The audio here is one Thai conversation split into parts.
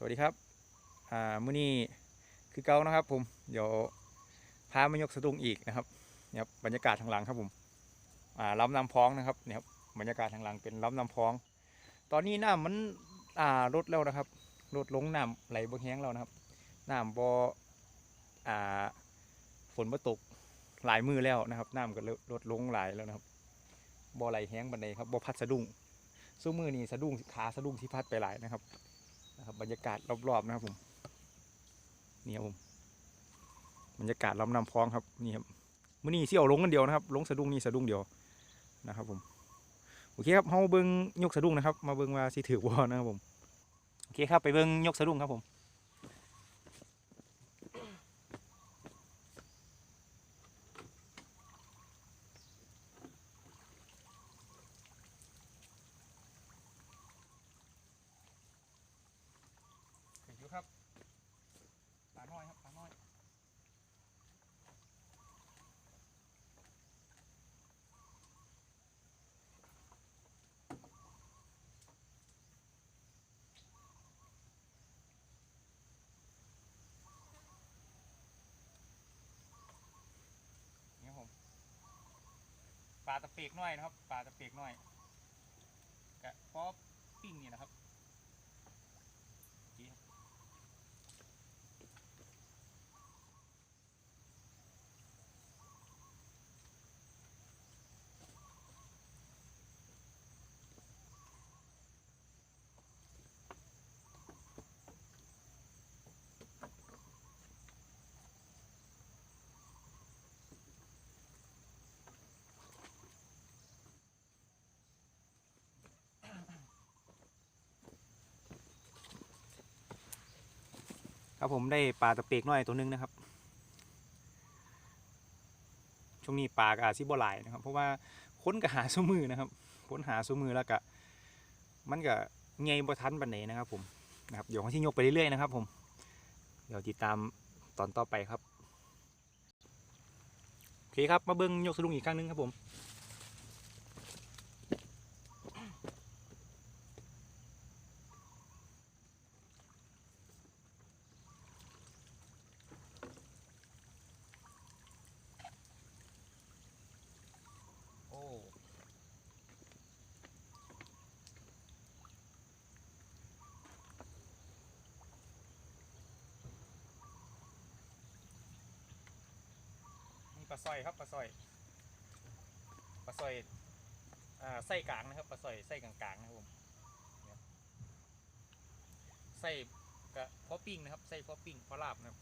สวัสดีครับ อ่ามื้อนี้คือเก่านะครับผม เดี๋ยวพามายกสะดุ้งอีกนะครับเนี่ยครับบรรยากาศทางหลังครับผม อ่าลำน้ำพองนะครับเนี่ยครับบรรยากาศทางหลังเป็นลำน้ำพอง ตอนนี้น้ำมัน อ่าลดแล้วนะครับลดลงน้ำไหลบ่แห้งแล้วนะครับ น้ำบ่อ่า ฝนบ่ตกหลายมือแล้วนะครับ น้ำก็ลดลงหลายแล้วนะครับบ่ไหลแห้งบันไดครับบ่พัดสะดุ้งสู้มือนี่สะดุ้งขาสะดุ้งที่พัดไปหลายนะครับ นะครับบรรยากาศรอบๆนะครับผมนี่ครับผมบรรยากาศลำน้ำพองครับนี่ครับมื่อนี้เสี่ยวลงกันเดียวนะครับ ลงสะดุ้งนี่สะดุ้งเดียวนะครับผมโอเคครับเฮาเบิ้งยกสะดุ้งนะครับ มาเบิ้งว่าสีถือบอนะครับผมโอเคครับไปเบิ้งยกสะดุ้งครับผมเห็นอยู่ครับปลาน้อยครับปลาน้อยนี่ครับผม ปลาตะเปีกน้อยนะครับปลาตะเปีกน้อยกะพอปิ้งนี่นะครับ ครับผมได้ปลาตะเปกน้อยตัวหนึงนะครับ ช่วงนี้ปลากอาจสิบ่หลายนะครับ เพราะว่าค้นก็หาสู้มือนะครับค้นหาสู้มือแล้วก็มันก็ไงบ่ทันปันไหนนะครับ ผมนะครับเดี๋ยวเขที่ยกไปเรื่อยๆนะครับ ผม เดี๋ยวติดตามตอนต่อไปครับโอเคครับมาเบิ้งยกสลุงอีกครั้งหนึงครับผม สร้อยครับปลาสร้อยปลาสร้อยอ่าไส้กลางนะครับปลาสร้อยไส้กลางๆนะครับผมไส้กะพอปิ้งนะครับไส้พอปิ้งพอลาบนะครับ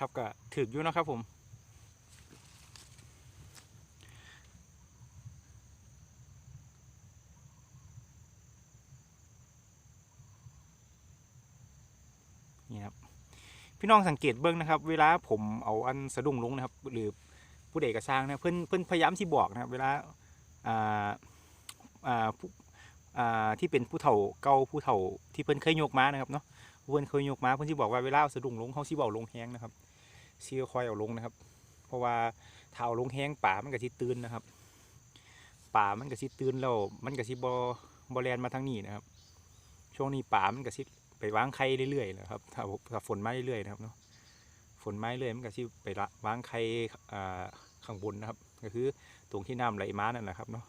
ครับก็ถึกอยู่นะครับผมนี่ครับพี่น้องสังเกตเบิ้งนะครับ เวลาผมเอาอันสะดุ้งลงนะครับ หรือผู้ใดกระสร้างนะเพื่อนเพื่อนพยายามที่บอกนะครับ เวลาอ่าอ่าผู้อ่าที่เป็นผู้เฒ่าเก่าผู้เฒ่าที่เพิ่นเคยโยกม้านะครับเนาะเพิ่นเคยโยกม้าเพิ่อนที่บอกว่าเวลาเอาสะดุ้งลงเขาสิเบาลงแห้งนะครับ ซีคอยเอาลงนะครับ เพราะว่าถ้าเอาลงแห้งป่ามันก็สิตื่นนะครับ ป่ามันก็สิตื่นแล้วมันก็สิบ่บ่แลนมาทางนี้นะครับ ช่วงนี้ป่ามันก็สิไปวางไข่เรื่อยๆนะครับถ้าถ้าฝนมาเรื่อยๆนะครับเนาะฝนมาเรื่อยมันก็สิไปละวางไข่ข้างบนนะครับ ก็คือตรงที่น้ำไหลมานั่นแหละครับเนาะ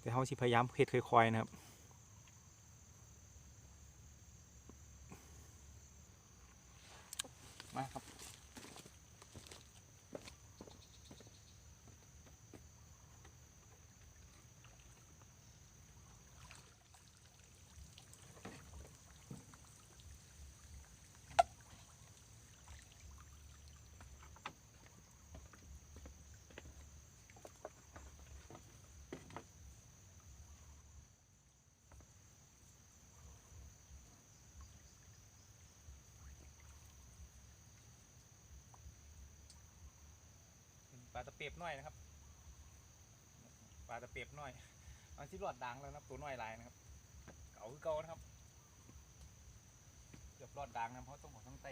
แต่เฮาสิพยายามเฮ็ดค่อยๆนะครับ ปียบน้อยนะครับปลาตะเปียบน้อยอันที่รอดดังแล้วนะครับ ตัวน้อยลายนะครับ เก่าคือเก่านะครับ เกือบรอดดังนะเพราะต้องหัวทั้งไต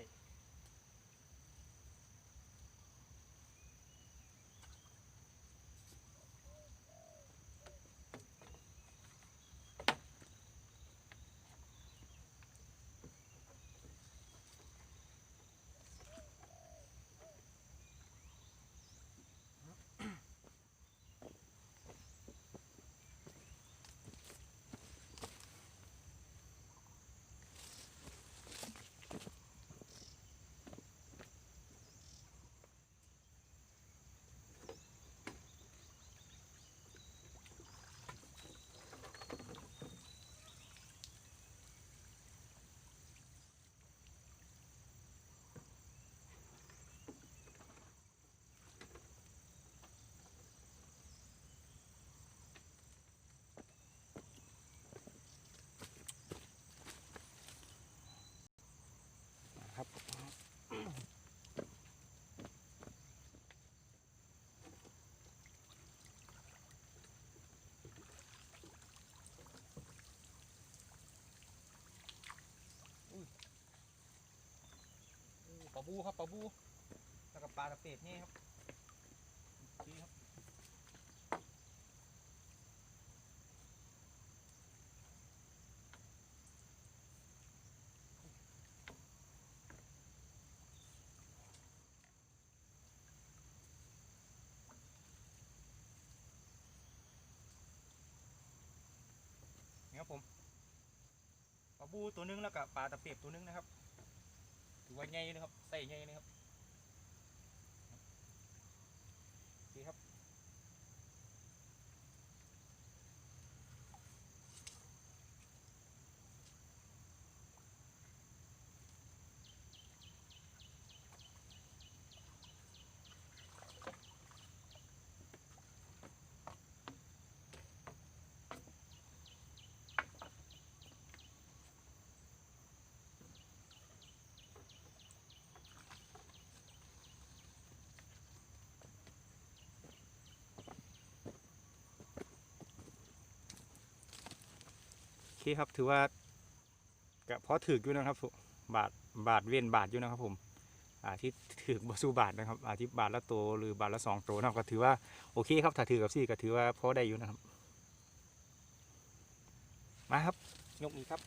าบูครับปลาบูแล้วก็ปลาตะเปียบนี่ครับนี่ครับนี่ครับผมปลาบูตัวหนึงแล้วก็ปลาตะเปียบตัวหนึงนะครับ ถือว่าใหญ่นะครับใส่ใหญ่นะครับ เคครับถือว่าก็พอถืออยู่นะครับผมบาทบาทเวียนบาทอยู่นะครับผมอาที่ถือบสูบาทนะครับ อาที่บาทละตัวหรือบาทละสองตัวนะครับก็ถือว่าโอเคครับถ้าถือกับซี่ก็ถือว่าพอได้อยู่นะครับ มาครับยกนี้ครับ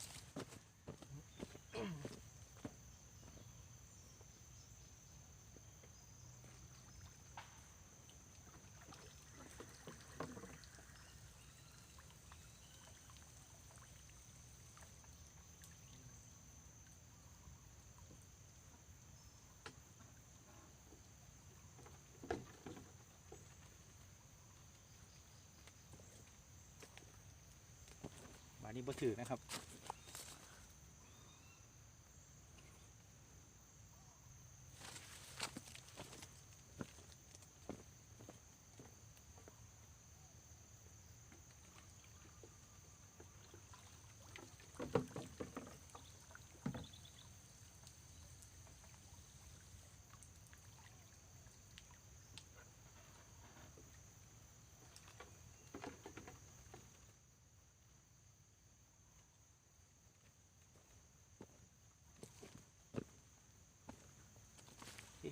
นี้บ่ถือนะครับ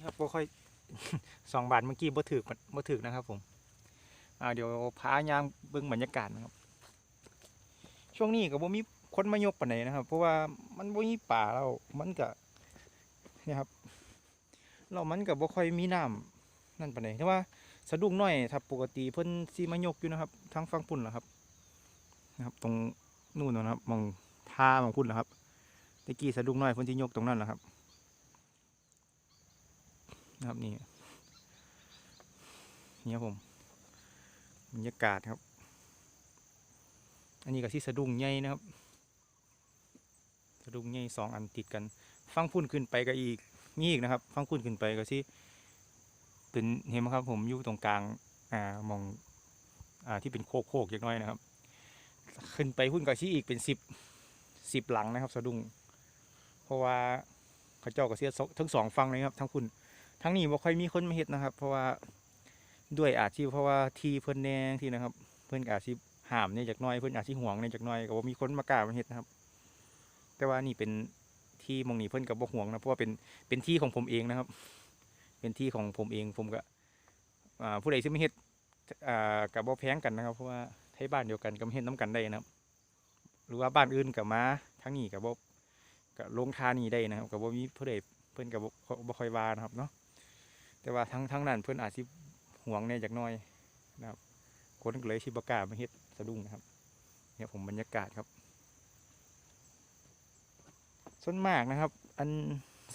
ครับบ่ค่อยสองบาทเมื่อกี้บ่ถือบ่ถือนะครับ ผมอ่าเดี๋ยวพายางเบิ่งบรรยากาศนะครับ ช่วงนี้ก็บ่มีคนมายกปานใดนะครับ เพราะว่ามันบ่มีป่าแล้วมันก็นี่ครับเรามันก็บ่ค่อยมีน้ำนั่นปานใดแต่ว่าสะดุ้งน้อยถ้าปกติเพิ่นสิมายกอยู่นะครับทางฝั่งปุ่นล่ะครับ นะครับ ตรงนู่นนะครับมองท่ามองพุ่นล่ะครับตะกี้สะดุ้งน้อยเพิ่นสิยกตรงนั้นล่ะครับ นะครับนี่นี่ครับผมบรรยากาศครับ อันนี้ก็ที่สะดุ้งใหญ่นะครับ สะดุ้งใหญ่สองอันติดกัน ฟังพุ่นขึ้นไปก็อีกมีอีกนะครับ ฟังพุ่นขึ้นไปก็ที่เป็นเห็นไหมครับ ผมอยู่ตรงกลางอ่ามองอ่าที่เป็นโคกโคกๆอย่างน้อยนะครับ ขึ้นไปพุ่นก็ที่อีกเป็นสิบสิบหลังนะครับ สะดุ้งเพราะว่าเขาเจ้าก็เสียทั้งสองฟังเลยครับ ทั้งพุ่น ทั้งนี้บ่ค่อยมีคนมาเฮ็ดนะครับ เพราะว่าด้วยอาชีพเพราะว่าทีเพิ่นแน่ที่นะครับ เพิ่นก็อาชีพห้ามเนี่ยจากน้อยเพิ่นอาชีพห่วงเนี่ยจากน้อยก็บ่มีคนมากล้ามาเฮ็ดนะครับ แต่ว่านี่เป็นที่มองนี้เพิ่นก็บ่ห่วงนะเพราะว่าเป็นเป็นที่ของผมเองนะครับ เป็นที่ของผมเองผมก็อ่าผู้ใดที่ไม่เฮ็ดอ่ากับบ่แพงกันนะครับ เพราะว่าไทยบ้านเดียวกันก็มาเฮ็ดน้กันได้นะครับ หรือว่าบ้านอื่นก็มาทั้งนี้ก็บ่ก็ลงทานี่ได้นะครับก็บ่มีผู้ใดเพิ่นก็บ่บ่ค่อยว่านะครับเนาะ แต่ว่าทั้งทั้งนั้นเพิ่อนอาจสิห่วงแน่จักน้อยนะครับคนเลยสิบกล้ามาเฮ็ดสะดุ้งนะครับเนี่ยผมบรรยากาศครับส่วนมากนะครับ อัน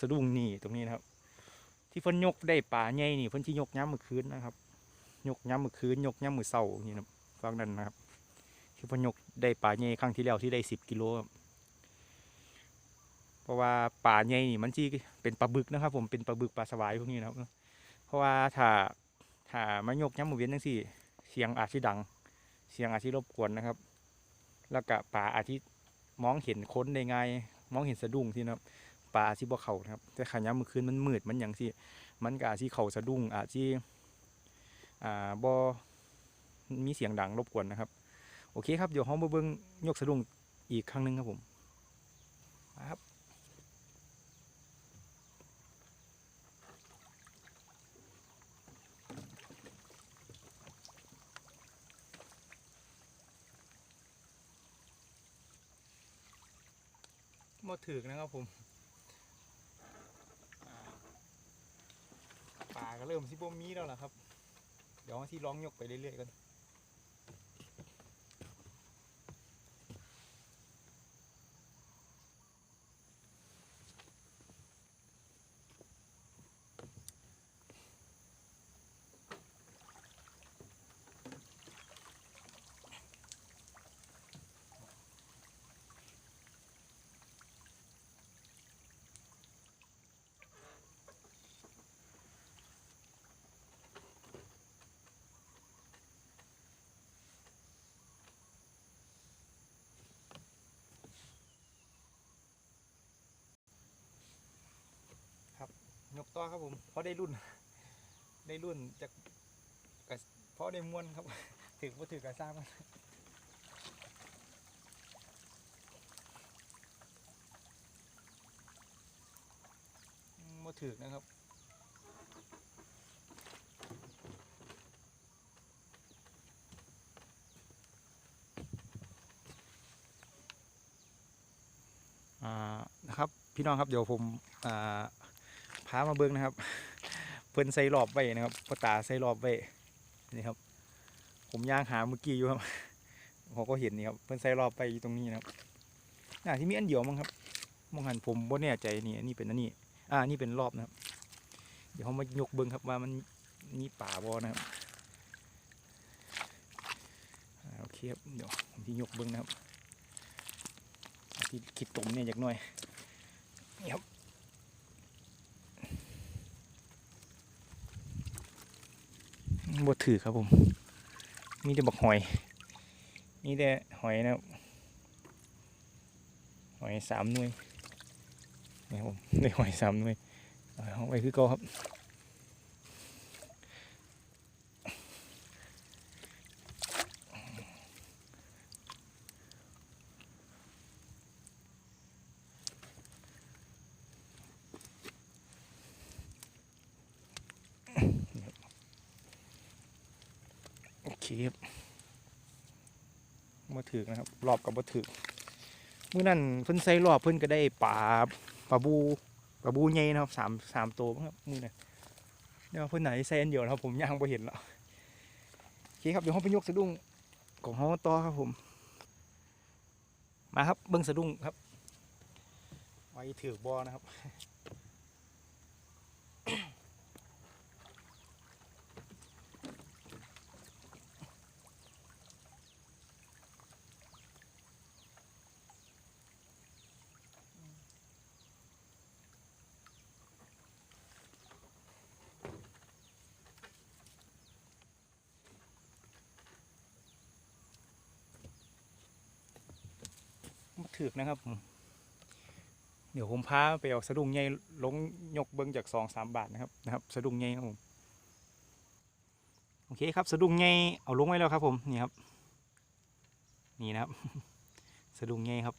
สะดุ้งนี่ตรงนี้นะครับ ที่เพิ่นยกได้ป่าใหญ่นี่เพิ่นที่ยกย้ำมือคืนนะครับ ยกย้ำมือคืนยกย้ำมือเศร้านี่นะครับฟังนั้นนะครับที่เพิ่นยกได้ป่าใหญ่ครั้งที่แล้วที่ได้สิบกิโลครับเพราะว่าป่าใหญ่นี่มันที่เป็นปลาบึกนะครับ ผมเป็นปลาบึกปลาสวายพวกนี้นะครับ เพราะว่าถ้าถ้ามายกย้ำมือเวียนจังซี่เสียงอาจสิดัง เสียงอาจสิรบกวนนะครับ แล้วก็ป่าอาจสิมองเห็นค้นได้ง่ายมองเห็นสะดุ้งที่นะครับปลาอาจสิบ่เขานะครับ แต่ขายามมื้อคืนมันมืดมันหยังสิมันก็อาจสิเข้าสะดุ้ง อาจสิอ่าบ่มีเสียงดังรบกวนนะครับ โอเคครับเดี๋ยวเฮามาเบิ่งยกสะดุ้งอีกครั้งหนึ่งครับผมครับ บ่ถึกนะครับผมป่าก็เริ่มสิบ่มีแล้วล่ะครับ เดี๋ยวที่ร้องยกไปเรื่อยๆกัน ยกต่อครับผมเพราะได้รุ่น ได้รุ่นจากกเพราะได้มวนครับ ถือว่าถือกระซ้ำมันมบ่ถือนะครับอ่านะครับ พี่น้องครับเดี๋ยวผมอ่า พามาเบิ้งนะครับ เพิ่นใส่รอบไว้นะครับพ่อตาใส่รอบไว้นี่ครับ ผมย่างหาเมื่อกี้อยู่ครับผมก็เห็นนี่ครับเพิ่นใส่รอบไปอยู่ตรงนี้นะครับน่าที่มีอันเดียวมั้งครับมองหันผมบ่แน่ใจนี่นนี้เป็นอันนี้ อ่านี่เป็นรอบนะครับ เดี๋ยวเขามายกเบิ้งครับว่ามันมีป่าบ่นะครับอ่าโอเคครับเดี๋ยวผมที่ยกเบิ้งนะครับที่คิดตมเนี่ยจากหน่อยนี่ครับ บดถือครับผม มีแต่บักหอยมีแต่หอยนะครับ หอยสามหน่วยนี่ครับผมได้หอยสามหน่วยเอาไว้คือเก่าครับ โอเคครับมาถึกนะครับ รอบกับมาถึกมื่อนั้นเพิ่นใส่รอบเพิ่นก็ได้ปลาปลาบูปลาบูใหญ่นะครับสามสามตัวครับมื่อนั้นเดี๋ยวเพิ่นไหนใส่อันเดียวนะครับ ผมย่างไ่เห็นแล้วโอเคครับเดี๋ยวเราไปยกสะดุ้งของเขาต่อครับผม มาครับเบิ้งสะดุ้งครับไว้ถือบอนะครับ ถือกนะครับผมเดี๋ยวผมพาไปเอาสะดุ้งใหญ่ลงยกเบิ้งจากสองสามบาทนะครับนะครับ สะดุ้งใหญ่ครับผมโอเคครับสะดุ้งใหญ่เอาลงไว้แล้วครับ ผมนี่ครับ นี่นะครับ สะดุ้งใหญ่ครับ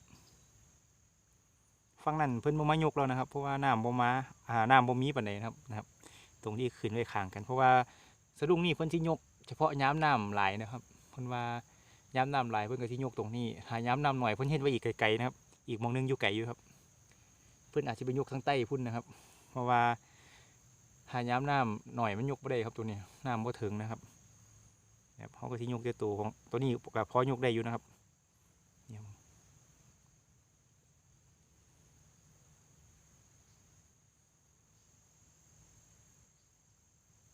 ฟังนั่นเพิ่นบ่มายกแล้วนะครับเพราะว่าน้ำบ่มาอ่าน้ำบ่มีปานใดนะครับนะครับ ตรงที่ขึ้นไว้ข้างกัน เพราะว่าสะดุ้งนี่เพิ่นสิยก เฉพาะย้ำน้ำไหลนะครับเพิ่นว่า ย้ำน้ำลายเพิ่นก็สิยกตรงนี้หาย้ำน้ำหน่อยเพิ่นเฮ็ดไว้อีกไกลๆนะครับ อีกมองหนึงอยู่ไกลอยู่ครับ เพิ่นอาจจะไปยกทางใต้พุ่นนะครับ เพราะว่าหาย้ำน้ำหน่อยมันยกบ่ได้ครับตัวนี้น้ำบ่ถึงนะครับนะครับเขาก็สิยกแต่ตัวของตัวนี้ก็พอยกได้อยู่นะครับเนี่ยครับ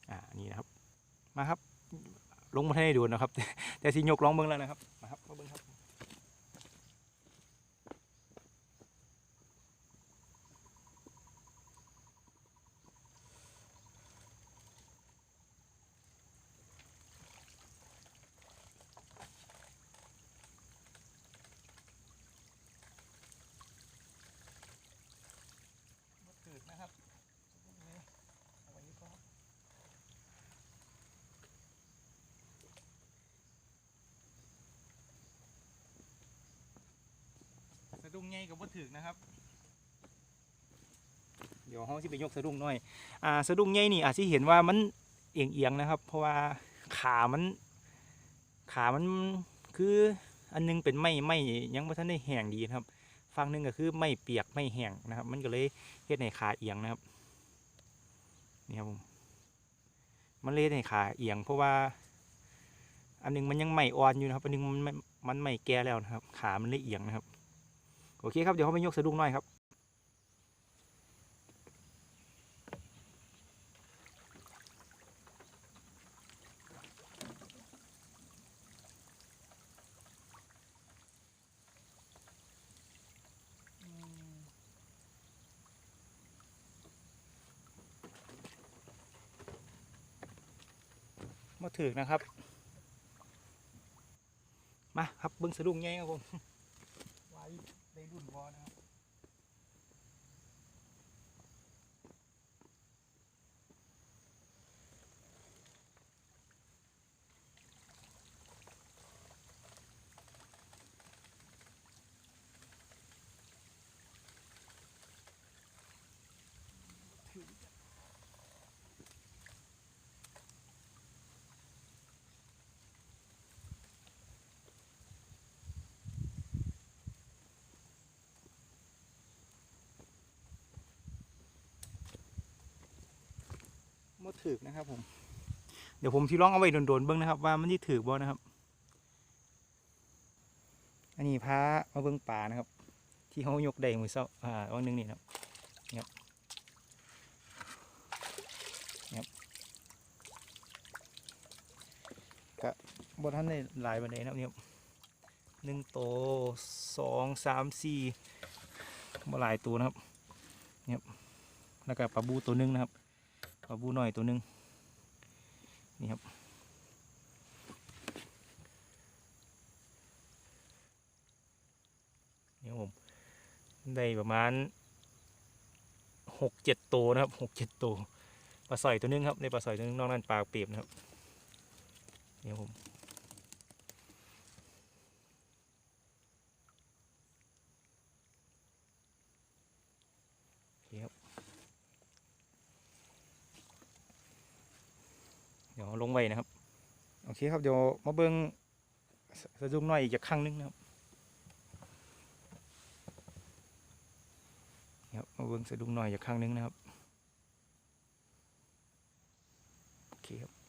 อ่านี่นะครับมาครับ ลงมาให้ดูนะครับ แต่สิยกลองเบิ้งแล้วนะครับมาครับมาเบิ้งครับถือนะครับเอาไว้ก่อน สะ ดุ้งใหญ่กับบ่ถึกนะครับ เดี๋ยวห้องที่ไปยกสะดุ้งหน่อย อ่าสะดุ้งใหญ่นี่อาจจะเห็นว่ามันเอียงเอียงๆนะครับ เพราะว่าขามัน ขามันคืออันหนึงเป็นไม้ไม้ยังไม่ทันได้แห้งดีนะครับฝั่งนึงก็คือไม่เปียกไม่แห้งนะครับ มันก็เลยเฮ็ดให้ขาเอียงนะครับนี่ครับผมมันเลยให้ขาเอียง เพราะว่า อันหนึงมันยังไม่อ่อนอยู่นะครับ อันหนึงมันม่มันไม่แก่แล้วนะครับ ขามันเลยเอียงนะครับ โอเคครับเดี๋ยวเขาไปยกสะดุ้งหน่อยครับมาถึกนะครับ มาครับเบิ้งสะดุ้งใหญ่ครับผมไว้ รุ่นวอนะครับ ถึกนะครับผม เดี๋ยวผมที่ลองเอาไว้โดนๆเบิ้งนะครับ ว่ามันที่ถือบ่นะครับ อันนี้พามาเบิ้งป่านะครับ ที่เขายกได้มือเศร้าอ่าวันหนึงนี่นะครับนี่ครับนี่ครับกะบนท่านได้หลายบันไดนะครับนี่ครับหนึ่งโตวสองสามสี่บ่หลายตัวนะครับนี่ครับแล้วก็ปลาบูตัวหนึงนะครับ ปลาบูหน่อยตัวหนึ่งนี่ครับนี่ครับผมได้ประมาณหกเจ็ดตัวนะครับหกเจ็ดตัวปลาสอยตัวหนึงครับในปลาสอยตัวหนึงนอกนั้นปลาเปียบนะครับนี่ครับผมโอเคครับ เดี๋ยวลงไว้ นะครับ โอเคครับเดี๋ยวมาเบิ้งสะดุ้งน้อยอีกจากครั้งหนึงนะครับครับมาเบิ้งสะดุ้งน้อยอีกครั้งหนึงนะครับ โอเคครับ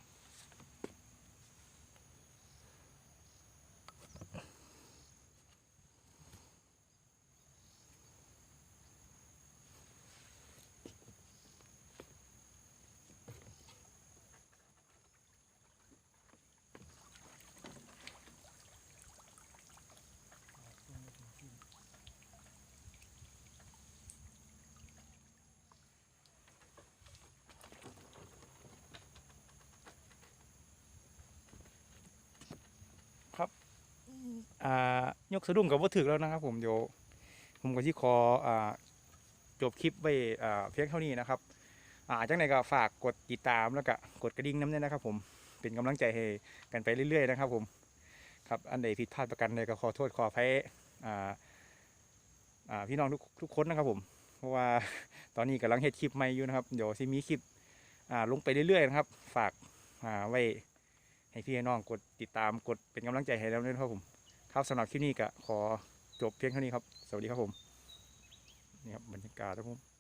อ่ายกสะดุ้งกับวัตถุแล้วนะครับผมเดี๋ยวผมก็ที่ขออ่าจบคลิปไว้อ่าเพียงเท่านี้นะครับอ่าจังไหนก็ฝากกดติดตามแล้วก็กดกระดิ่งน้ำเนี่ยนะครับ ผมเป็นกำลังใจให้กันไปเรื่อยๆนะครับ ผมครับอันใดผิดพลาดประกันใดก็ขอโทษขออภัยอ่าอ่าพี่น้องทุกทุกคนนะครับ ผมเพราะว่าตอนนี้กำลังเฮ็ดคลิปใหม่อยู่นะครับเดี๋ยวสิมีคลิปอ่าลงไปเรื่อยๆนะครับ ฝากอ่าไว้ให้พี่น้องกดติดตามกดเป็นกำลังใจให้เราด้วยนะครับผม ครับสำหรับคลิปนี้ก็ขอจบเพียงเท่านี้ครับ สวัสดีครับผมนี่ครับบรรยากาศครับผม